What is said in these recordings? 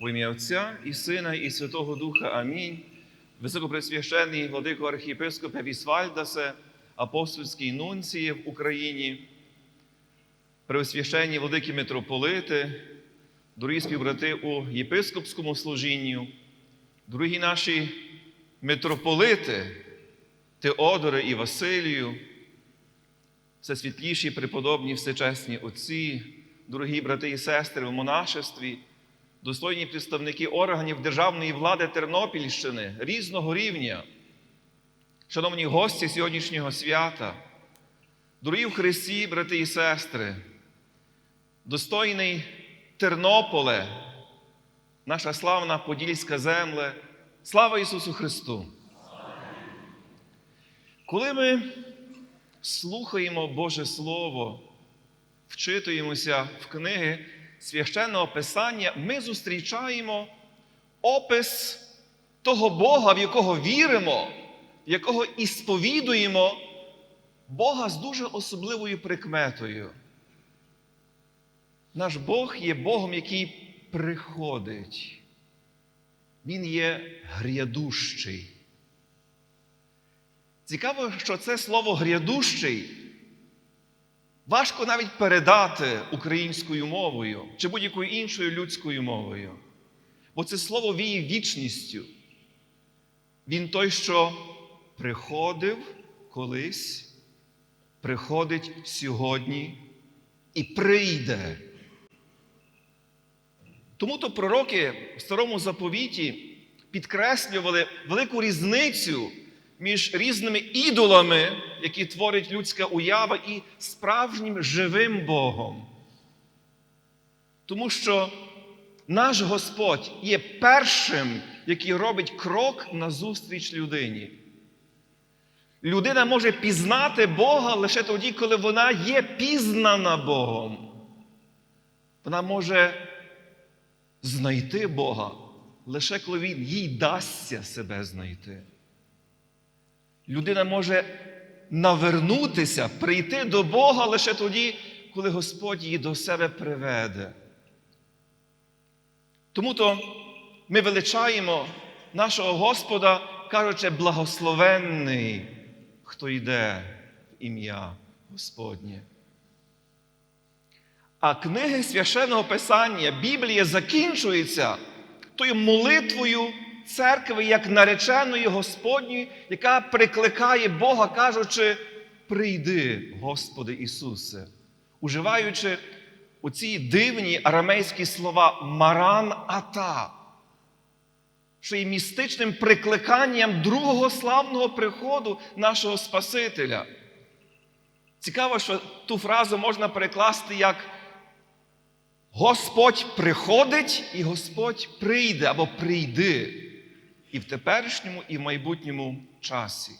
В ім'я Отця і Сина, і Святого Духа. Амінь. Високопресвященний владико архієпископе Вісвальдасе, апостольський нунції в Україні, преосвященні владики митрополити, дорогі співбрати у єпископському служінні, дорогі наші митрополити, Теодоре і Василію, всесвітліші, преподобні, всечесні отці, дорогі брати і сестри в монашестві, достойні представники органів державної влади Тернопільщини різного рівня, шановні гості сьогоднішнього свята, дорогі в Христі, брати і сестри, достойний Тернополе, наша славна Подільська земля, слава Ісусу Христу! Коли ми слухаємо Боже Слово, вчитуємося в книги священного Писання, ми зустрічаємо опис того Бога, в якого віримо, в якого і сповідуємо Бога з дуже особливою прикметою. Наш Бог є Богом, який приходить. Він є грядущий. Цікаво, що це слово грядущий важко навіть передати українською мовою чи будь-якою іншою людською мовою. Бо це слово віє вічністю. Він той, що приходив колись, приходить сьогодні і прийде. Тому то пророки в старому заповіті підкреслювали велику різницю між різними ідолами, які творить людська уява, і справжнім живим Богом. Тому що наш Господь є першим, який робить крок назустріч людині. Людина може пізнати Бога лише тоді, коли вона є пізнана Богом. Вона може знайти Бога лише коли Він їй дасться себе знайти. Людина може навернутися, прийти до Бога лише тоді, коли Господь її до себе приведе. Тому то ми величаємо нашого Господа, кажучи, благословенний, хто йде в ім'я Господнє. А книги священного Писання, Біблія закінчується тою молитвою церкви, як нареченої Господньої, яка прикликає Бога, кажучи, прийди, Господи Ісусе, уживаючи оці дивні арамейські слова Маран Ата, що є містичним прикликанням другого славного приходу нашого Спасителя. Цікаво, що ту фразу можна перекласти як Господь приходить і Господь прийде або прийди і в теперішньому, і в майбутньому часі.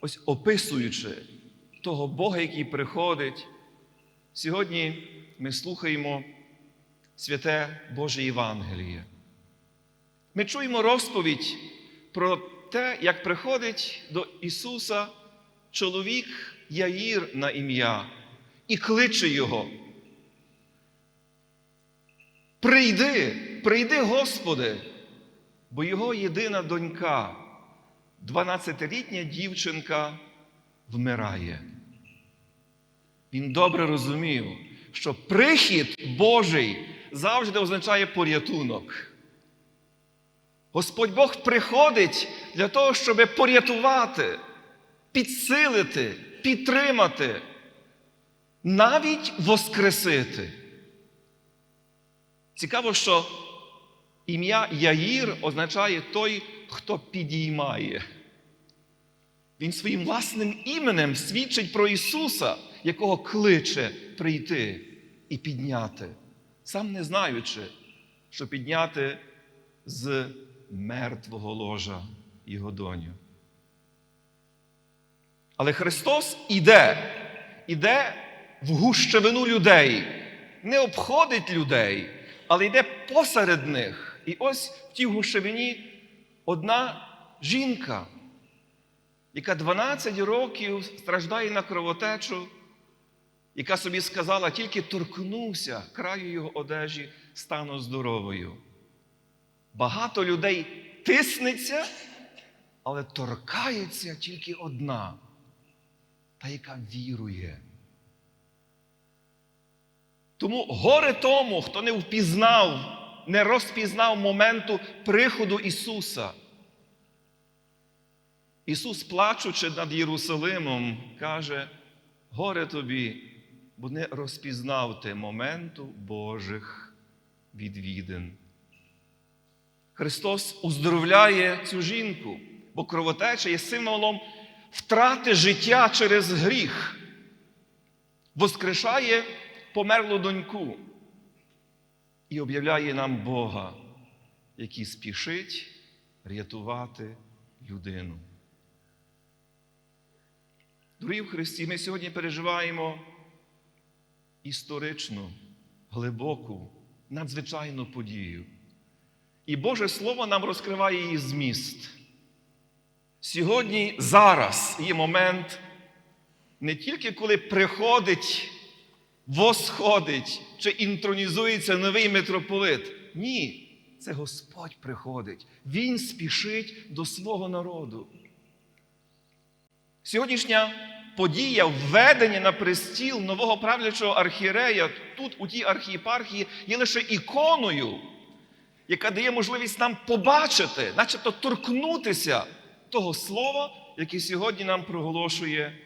Ось описуючи того Бога, який приходить, сьогодні ми слухаємо святе Боже Євангеліє. Ми чуємо розповідь про те, як приходить до Ісуса чоловік Яїр на ім'я і кличе Його. Прийди, прийди, Господи, бо його єдина донька, 12-літня дівчинка, вмирає. Він добре розумів, що прихід Божий завжди означає порятунок. Господь Бог приходить для того, щоб порятувати, підсилити, підтримати, навіть воскресити. Цікаво, що ім'я Яїр означає той, хто підіймає. Він своїм власним іменем свідчить про Ісуса, якого кличе прийти і підняти, сам не знаючи, що підняти з мертвого ложа його доню. Але Христос іде, іде в гущевину людей, не обходить людей але йде посеред них. І ось в тій гушевині одна жінка, яка 12 років страждає на кровотечу, яка собі сказала, тільки торкнуся краю його одежі, стану здоровою. Багато людей тиснеться, але торкається тільки одна, та яка вірує. Тому горе тому, хто не впізнав, не розпізнав моменту приходу Ісуса. Ісус, плачучи над Єрусалимом, каже: горе тобі, бо не розпізнав ти моменту Божих відвідин. Христос уздоровляє цю жінку, бо кровотеча є символом втрати життя через гріх, воскрешає померлу доньку і об'являє нам Бога, який спішить рятувати людину. Дорогі в Христі, ми сьогодні переживаємо історичну, глибоку, надзвичайну подію. І Боже Слово нам розкриває її зміст. Сьогодні, зараз є момент не тільки коли приходить, восходить чи інтронізується новий митрополит. Ні, це Господь приходить. Він спішить до свого народу. Сьогоднішня подія введення на престіл нового правлячого архієрея тут, у тій архієпархії, є лише іконою, яка дає можливість нам побачити, начебто торкнутися того слова, яке сьогодні нам проголошує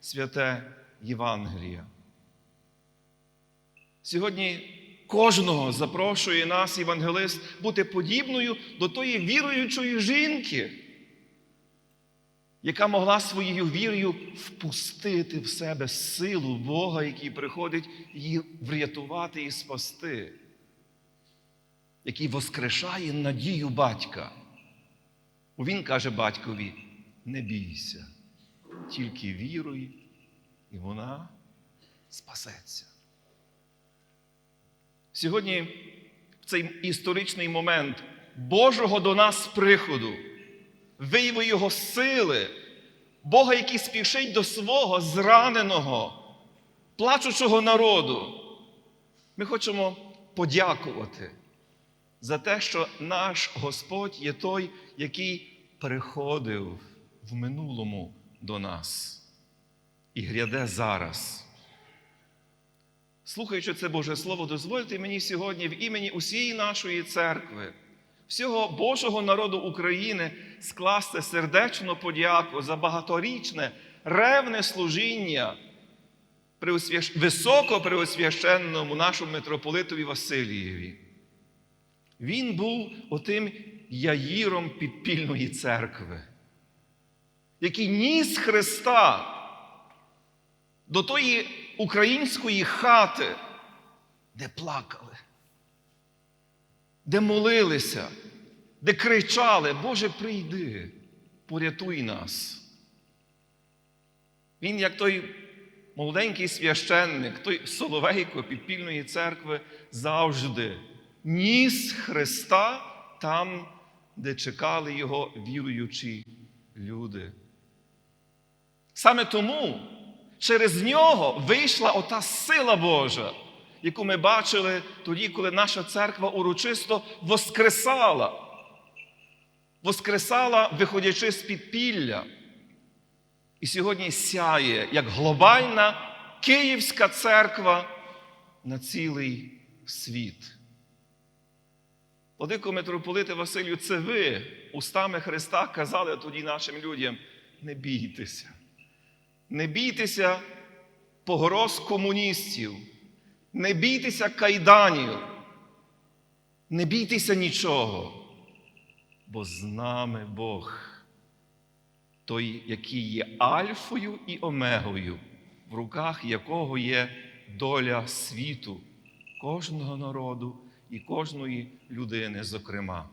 святе Євангеліє. Сьогодні кожного запрошує нас, євангелист, бути подібною до тої віруючої жінки, яка могла своєю вірою впустити в себе силу Бога, який приходить її врятувати і спасти, який воскрешає надію батька. Бо Він каже батькові: не бійся, тільки віруй, і вона спасеться. Сьогодні, в цей історичний момент Божого до нас приходу, вияву Його сили, Бога, який спішить до свого зраненого, плачучого народу, ми хочемо подякувати за те, що наш Господь є той, який приходив в минулому до нас і гряде зараз. Слухаючи це Боже Слово, дозвольте мені сьогодні в імені усієї нашої церкви, всього Божого народу України скласти сердечну подяку за багаторічне ревне служіння преосвящ... нашому митрополитові Василієві. Він був отим яїром підпільної церкви, який ніс Христа до тої української хати, де плакали, де молилися, де кричали, Боже, прийди, порятуй нас. Він, як той молоденький священник, той соловейко підпільної церкви, завжди ніс Христа там, де чекали його віруючі люди. Саме тому через нього вийшла ота сила Божа, яку ми бачили тоді, коли наша церква урочисто воскресала, воскресала, виходячи з підпілля. І сьогодні сяє як глобальна Київська церква на цілий світ. Владико митрополите Василю, це ви устами Христа казали тоді нашим людям: не бійтеся. Не бійтеся погроз комуністів, не бійтеся кайданів, не бійтеся нічого, бо з нами Бог, той, який є Альфою і Омегою, в руках якого є доля світу, кожного народу і кожної людини, зокрема.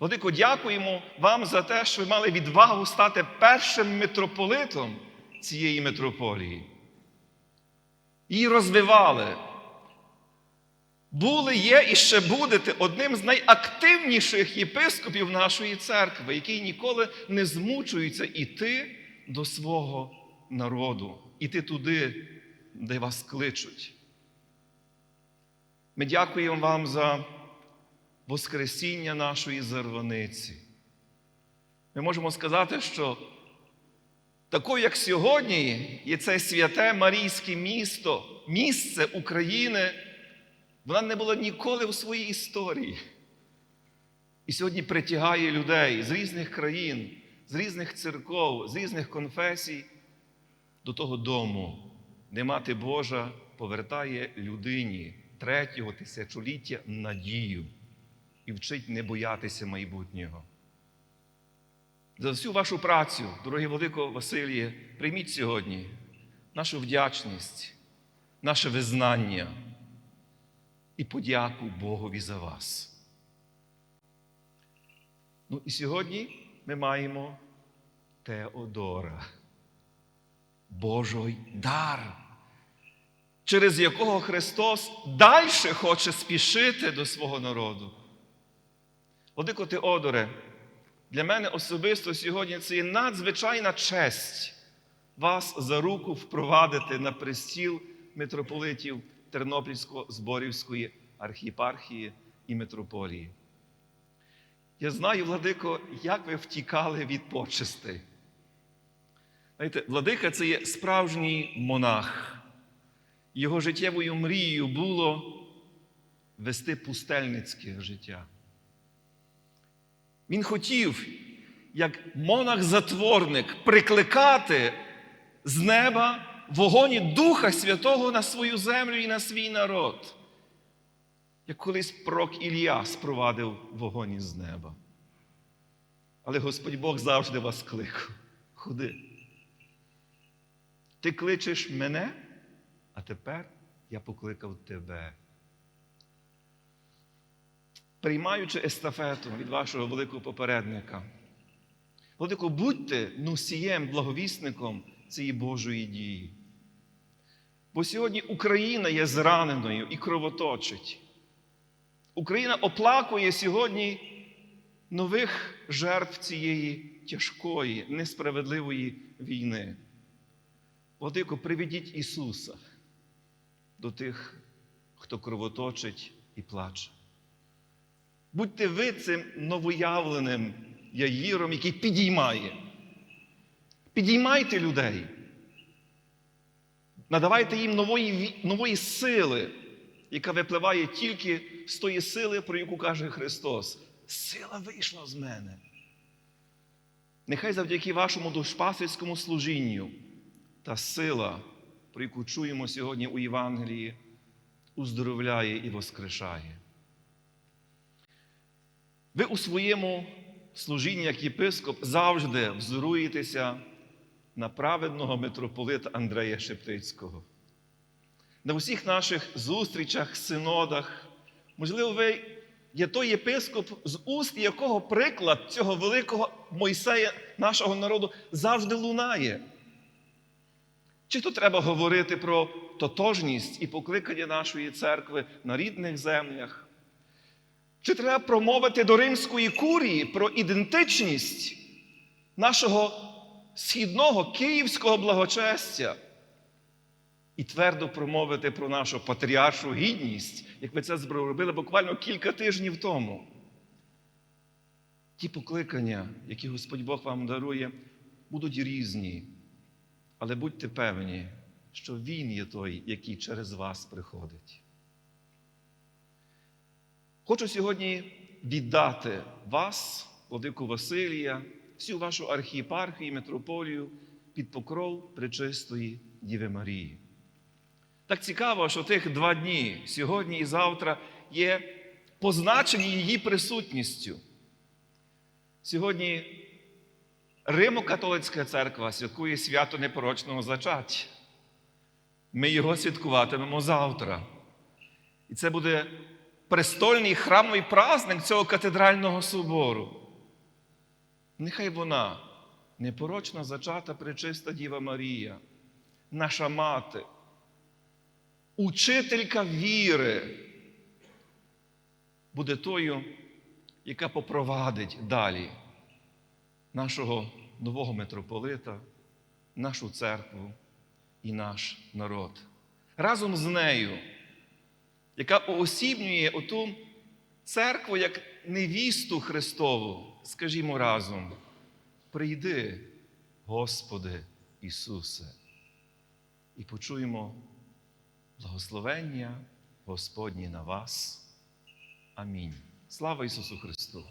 Владико, дякуємо вам за те, що ви мали відвагу стати першим митрополитом цієї митрополії. Її розвивали. Були, є і ще будете одним з найактивніших єпископів нашої церкви, який ніколи не змучується іти до свого народу іти туди, де вас кличуть. Ми дякуємо вам за Воскресіння нашої зарваниці. Ми можемо сказати, що такою, як сьогодні, є це святе Марійське місто, місце України, вона не була ніколи в своїй історії. І сьогодні притягає людей з різних країн, з різних церков, з різних конфесій до того дому, де Мати Божа повертає людині третього тисячоліття надію і вчить не боятися майбутнього. За всю вашу працю, дорогі Владико Василіє, прийміть сьогодні нашу вдячність, наше визнання і подяку Богові за вас. Ну і сьогодні ми маємо Теодора, Божий дар, через якого Христос далі хоче спішити до свого народу. Владико Теодоре, для мене особисто сьогодні це є надзвичайна честь вас за руку впровадити на престіл митрополитів Тернопільсько-Зборівської архієпархії і митрополії. Я знаю, Владико, як ви втікали від почестей. Знаєте, Владика це є справжній монах. Його життєвою мрією було вести пустельницьке життя. Він хотів, як монах-затворник, прикликати з неба вогонь Духа Святого на свою землю і на свій народ, як колись пророк Ілля спровадив вогонь із неба. Але Господь Бог завжди вас кликав. Ходи. Ти кличеш мене, а тепер я покликав тебе. Приймаючи естафету від вашого великого попередника, Владико, будьте носієм, благовісником цієї Божої дії. Бо сьогодні Україна є зраненою і кровоточить. Україна оплакує сьогодні нових жертв цієї тяжкої, несправедливої війни. Владико, приведіть Ісуса до тих, хто кровоточить і плаче. Будьте ви цим новоявленим яїром, який підіймає. Підіймайте людей. Надавайте їм нової, нової сили, яка випливає тільки з тої сили, про яку каже Христос. Сила вийшла з мене. Нехай завдяки вашому душпасівському служінню та сила, про яку чуємо сьогодні у Євангелії, уздоровляє і воскрешає. Ви у своєму служінні як єпископ завжди взоруєтеся на праведного митрополита Андрея Шептицького. На усіх наших зустрічах, синодах, можливо, ви є той єпископ, з уст якого приклад цього великого Мойсея нашого народу завжди лунає. Чи то треба говорити про тотожність і покликання нашої церкви на рідних землях? Чи треба промовити до римської курії про ідентичність нашого східного київського благочестя? І твердо промовити про нашу патріаршу гідність, як ми це зробили буквально кілька тижнів тому. Ті покликання, які Господь Бог вам дарує, будуть різні. Але будьте певні, що Він є той, який через вас приходить. Хочу сьогодні віддати вас, Владику Василія, всю вашу архієпархію і митрополію під покров Пречистої Діви Марії. Так цікаво, що тих два дні, сьогодні і завтра, є позначені її присутністю. Сьогодні Римо-католицька церква святкує свято непорочного зачаття. Ми його святкуватимемо завтра. І це буде престольний храмовий праздник цього катедрального собору. Нехай вона, непорочна зачата пречиста Діва Марія, наша мати, учителька віри, буде тою, яка попровадить далі нашого нового митрополита, нашу церкву і наш народ. Разом з нею, яка уосібнює оту церкву як невісту Христову, скажімо разом: прийди, Господи Ісусе, і почуємо благословення Господні на вас. Амінь. Слава Ісусу Христу!